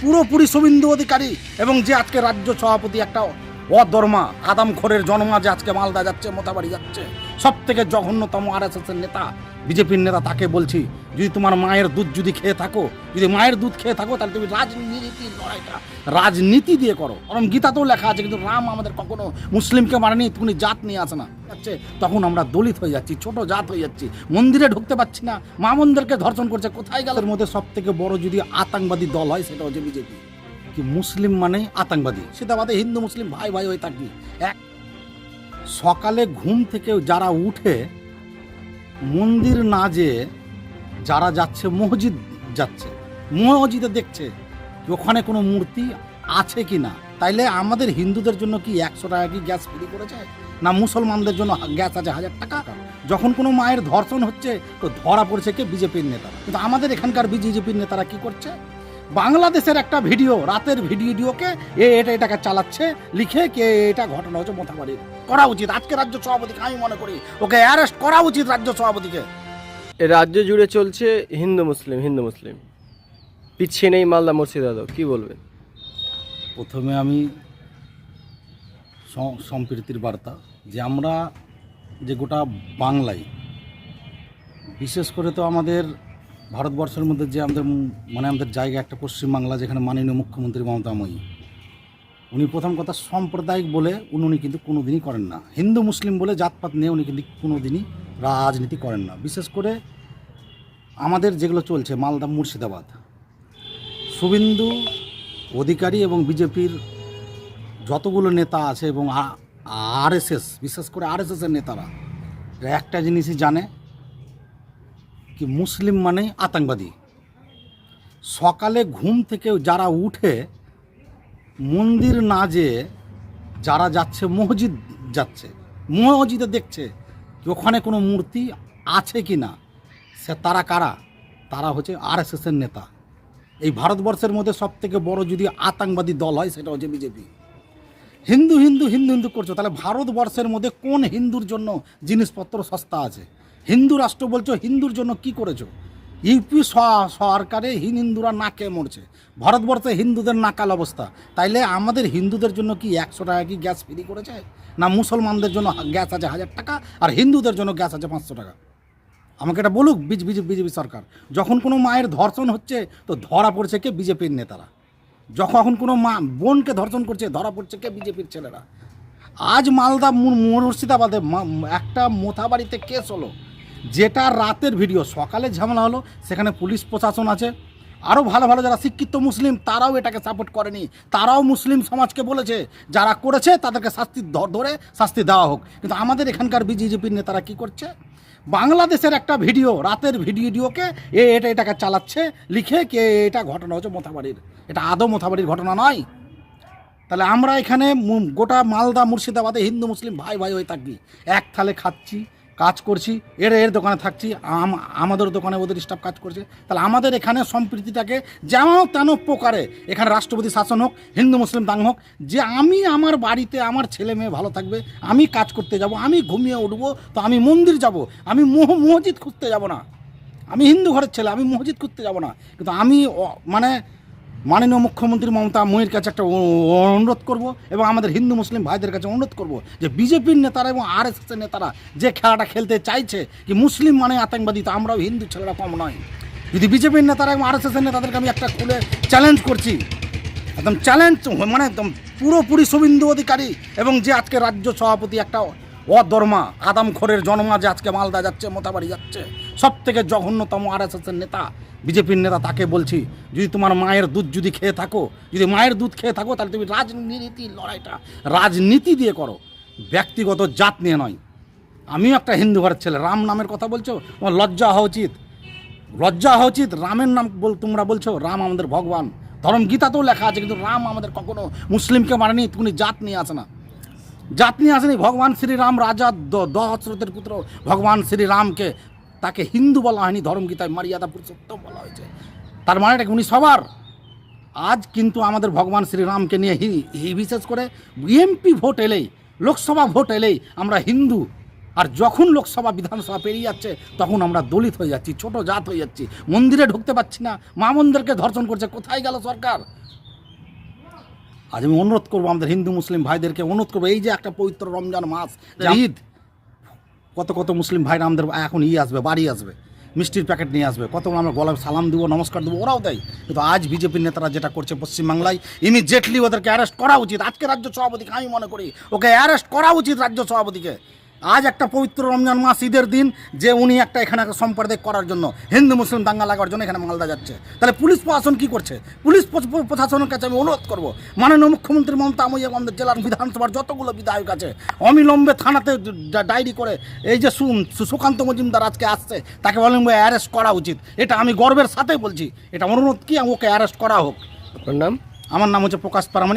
পুরোপুরি শুভেন্দু অধিকারী এবং যে আজকে রাজ্য সভাপতি একটা অদর্মা আদামখোরের জন্মা যে আজকে মালদা যাচ্ছে, মোতাবাড়ি যাচ্ছে। সব থেকে জঘন্যতম আর নেতা, বিজেপির নেতা, তাকে বলছি যদি তোমার মায়ের দুধ যদি খেয়ে থাকো যদি মায়ের দুধ খেয়ে থাকো তাহলে তুমি রাজনীতির লড়াইটা রাজনীতি দিয়ে করো। কারণ গীতাতেও লেখা আছে কিন্তু রাম আমাদের কখনো মুসলিমকে মারেনি তুমি জাত নিয়ে আসে না। যাচ্ছে তখন আমরা দলিত হয়ে যাচ্ছি ছোট জাত হয়ে যাচ্ছি। মন্দিরে ঢুকতে পারছি না মা মন্দিরকে ধর্ষণ করছে কোথায় গেল? এর মধ্যে সব থেকে বড় যদি আতঙ্কবাদী দল হয় সেটা হচ্ছে বিজেপি। কি মুসলিম মানে আতঙ্কবাদী? সেটা আমাদের হিন্দু মুসলিম ভাই ভাই হয়ে থাকি এক সকালে ঘুম থেকে যারা উঠে মন্দির না যেয়ে যারা যাচ্ছে, মসজিদ যাচ্ছে। মসজিদে দেখছে ওখানে কোনো মূর্তি আছে কি না। তাইলে আমাদের হিন্দুদের জন্য কি একশো টাকা কি গ্যাস ফ্রি করেছে? না মুসলমানদের জন্য গ্যাস আছে হাজার টাকা? যখন কোনো মায়ের ধর্ষণ হচ্ছে, তো ধরা পড়ছে কে? বিজেপির নেতারা। কিন্তু আমাদের এখানকার বিজেপির নেতারা কি করছে? বাংলাদেশের একটা ভিডিও, রাতের ভিডিওকে এ, এটা, এটাকে চালাচ্ছে, লিখে কে, এটা ঘটনা হচ্ছে মোথাবাড়ির। করা উচিত। আজকে রাজ্য সভাপতিকে আমি মনে করি, ওকে অ্যারেস্ট করা উচিত রাজ্য সভাপতিকে। রাজ্য জুড়ে চলছে হিন্দু মুসলিম হিন্দু মুসলিম। পিছিয়ে নেই মালদা মুর্শিদাবাদ কি বলবেন? প্রথমে আমি সম্প্রীতির বার্তা যে আমরা যে গোটা বাংলায়, বিশেষ করে তো আমাদের ভারতবর্ষের মধ্যে যে আমাদের মানে আমাদের জায়গা একটা পশ্চিমবাংলা যেখানে মাননীয় মুখ্যমন্ত্রী মমতাময়ী উনি প্রথম কথা সাম্প্রদায়িক বলে উনি কিন্তু কোনো দিনই করেন না। হিন্দু মুসলিম বলে জাতপাত নিয়ে উনি কিন্তু কোনো দিনই রাজনীতি করেন না। বিশেষ করে আমাদের যেগুলো চলছে, মালদা, মুর্শিদাবাদ। শুভেন্দু অধিকারী এবং বিজেপির যতগুলো নেতা আছে এবং আরএসএস, বিশেষ করে আরএসএসের নেতারা একটা জিনিসই জানে কি মুসলিম মানে আতঙ্কবাদী। সকালে ঘুম থেকে যারা উঠে মন্দির না যেয়ে যারা যাচ্ছে, মসজিদ যাচ্ছে, মসজিদে দেখছে যে ওখানে কোনো মূর্তি আছে কি না, সে তারা কারা? তারা হচ্ছে আর আরএসএসের নেতা। এই ভারতবর্ষের মধ্যে সব থেকে বড় যদি আতঙ্কবাদী দল হয়, সেটা হচ্ছে বিজেপি। হিন্দু হিন্দু হিন্দু হিন্দু করছ, তাহলে ভারতবর্ষের মধ্যে কোন হিন্দুর জন্য জিনিসপত্র সস্তা আছে? হিন্দু রাষ্ট্র বলছো, হিন্দুর জন্য কি করেছ? ইউপি সরকারে হিন হিন্দুরা নাকে মরছে। ভারতবর্ষে হিন্দুদের নাকাল অবস্থা। তাইলে আমাদের হিন্দুদের জন্য কি একশো টাকা কি গ্যাস ফ্রি করেছে? না মুসলমানদের জন্য গ্যাস আছে হাজার টাকা, আর হিন্দুদের জন্য গ্যাস আছে পাঁচশো টাকা? আমাকে এটা বলুক বিজ বিজেপি সরকার। যখন কোনো মায়ের ধর্ষণ হচ্ছে, তো ধরা পড়ছে কে বিজেপির নেতারা? যখন কোনো মা বোনকে ধর্ষণ করছে, ধরা পড়ছে কে বিজেপির ছেলেরা? আজ মালদা মুর্শিদাবাদে একটা মোথাবাড়িতে কেস হলো। যেটা রাতের ভিডিও, সকালে ঝামেলা হলো, সেখানে পুলিশ প্রশাসন আছে। আরও ভালো ভালো যারা শিক্ষিত মুসলিম, তারাও এটাকে সাপোর্ট করেনি। তারাও মুসলিম সমাজকে বলেছে, যারা করেছে তাদেরকে শাস্তি ধরে শাস্তি দেওয়া হোক। কিন্তু আমাদের এখানকার বিজেপির নেতারা কি করছে? বাংলাদেশের একটা ভিডিও, রাতের ভিডিওকে এ, এটা, এটাকে চালাচ্ছে, লিখে কে এটা ঘটনা হচ্ছে মোথাবাড়ির। এটা আদৌ মোথাবাড়ির ঘটনা নয়। তাহলে আমরা এখানে গোটা মালদা, মুর্শিদাবাদে হিন্দু, মুসলিম ভাই ভাই হয়ে থাকি। এক থালে খাচ্ছি। কাজ করছি, এর এর দোকানে থাকছি আমাদের দোকানে ওদের স্টাফ কাজ করছে। তাহলে আমাদের এখানে সম্প্রীতিটাকে যেন তেন প্রকারে এখানে রাষ্ট্রপতি শাসন হোক, হিন্দু, মুসলিম দাং হোক, যে আমি আমার বাড়িতে আমার ছেলে মেয়ে ভালো থাকবে, আমি কাজ করতে যাব, আমি ঘুমিয়ে উঠবো, তো আমি মন্দির যাব, আমি মোহ, মসজিদ খুঁজতে যাব না। আমি হিন্দু ঘরের ছেলে, আমি মসজিদ করতে যাব না। কিন্তু আমি মানে মাননীয় মুখ্যমন্ত্রী মমতা মহির কাছে একটা অনুরোধ করব এবং আমাদের হিন্দু মুসলিম ভাইদের কাছে অনুরোধ করব যে বিজেপির নেতারা এবং আর নেতারা যে খেলাটা খেলতে চাইছে কি মুসলিম মানে আতঙ্কবাদী, তো আমরাও হিন্দু ছেলেরা কম নয়। যদি বিজেপির নেতারা এবং আর এস নেতাদেরকে আমি একটা খুলে চ্যালেঞ্জ করছি, একদম চ্যালেঞ্জ মানে একদম পুরোপুরি শুভেন্দু অধিকারী এবং যে আজকে রাজ্য সভাপতি একটা অদর্মা আদাম খোরের জন্মা যে আজকে মালদা যাচ্ছে, মোতাবাড়ি যাচ্ছে। সব থেকে জঘন্যতম আর নেতা, বিজেপির নেতা তাকে বলছি, যদি তোমার মায়ের দুধ যদি খেয়ে থাকো, যদি মায়ের দুধ খেয়ে থাকো, তাহলে তুমি রাজনীতি লড়াইটা, রাজনীতি দিয়ে করো। ব্যক্তিগত জাত নিয়ে নয়। আমিও একটা হিন্দু ঘরের ছেলে, রাম নামের কথা বলছো? তোমার লজ্জা হওয়া উচিত। লজ্জা হওয়া উচিত, রামের নাম বল, তোমরা বলছো, রাম আমাদের ভগবান। ধর্ম গীতাতেও লেখা আছে, কিন্তু রাম আমাদের কখনো মুসলিমকে মারেনি তুমি জাত নিয়ে আসে না। জাত নিয়ে আসেনি ভগবান শ্রীরাম রাজা দশরথের পুত্র ভগবান শ্রীরামকে তাকে হিন্দু বলা হয়নি ধর্মগীতায় মর্যাদা পুরুষোত্তম বলা হয়েছে তার মানে উনি সবার আজ কিন্তু আমাদের ভগবান শ্রীরামকে নিয়ে বিশেষ করে এমপি ভোট এলেই লোকসভা ভোট এলেই আমরা হিন্দু আর যখন লোকসভা বিধানসভা পেরিয়ে যাচ্ছে তখন আমরা দলিত হয়ে যাচ্ছি ছোট জাত হয়ে যাচ্ছি মন্দিরে ঢুকতে পারছি না মা মন্দিরকে ধর্ষণ করছে কোথায় গেল সরকার আজ আমি অনুরোধ করব আমাদের হিন্দু মুসলিম ভাইদেরকে অনুরোধ করব এই যে একটা পবিত্র রমজান মাস ঈদ। কত কত মুসলিম ভাইরা আমাদের এখন ই আসবে বাড়ি আসবে মিষ্টির প্যাকেট নিয়ে আসবে কত আমরা গলায় সালাম দেবো নমস্কার দেবো ওরাও দেয়। কিন্তু আজ বিজেপির নেতারা যেটা করছে পশ্চিমবাংলায় ইমিডিয়েটলি ওদেরকে অ্যারেস্ট করা উচিত। আজকে রাজ্য সভাপতিকে আমি মনে করি ওকে অ্যারেস্ট করা উচিত রাজ্য সভাপতিকে। আজ একটা পবিত্র রমজান মাস ঈদের দিন যে উনি একটা এখানে একটা সম্প্রদায় করার জন্য হিন্দু মুসলিম দাঙ্গা লাগার জন্য এখানে মালদা যাচ্ছে। তাহলে পুলিশ প্রশাসন কি করছে? পুলিশ প্র- প্রশাসনের কাছে আমি অনুরোধ করব মাননীয় মুখ্যমন্ত্রী মমতা আমি আমাদের জেলার বিধানসভার যতগুলো বিধায়ক আছে অবিলম্বে থানাতে ডায়েরি করে এই যে সুকান্ত মজুমদার আজকে আসছে তাকে অবিলম্বে অ্যারেস্ট করা উচিত। এটা আমি গর্বের সাথে বলছি। এটা অনুরোধ কি? ওকে অ্যারেস্ট করা হোক। আপনার নাম? আমার নাম হচ্ছে প্রকাশ পারামানি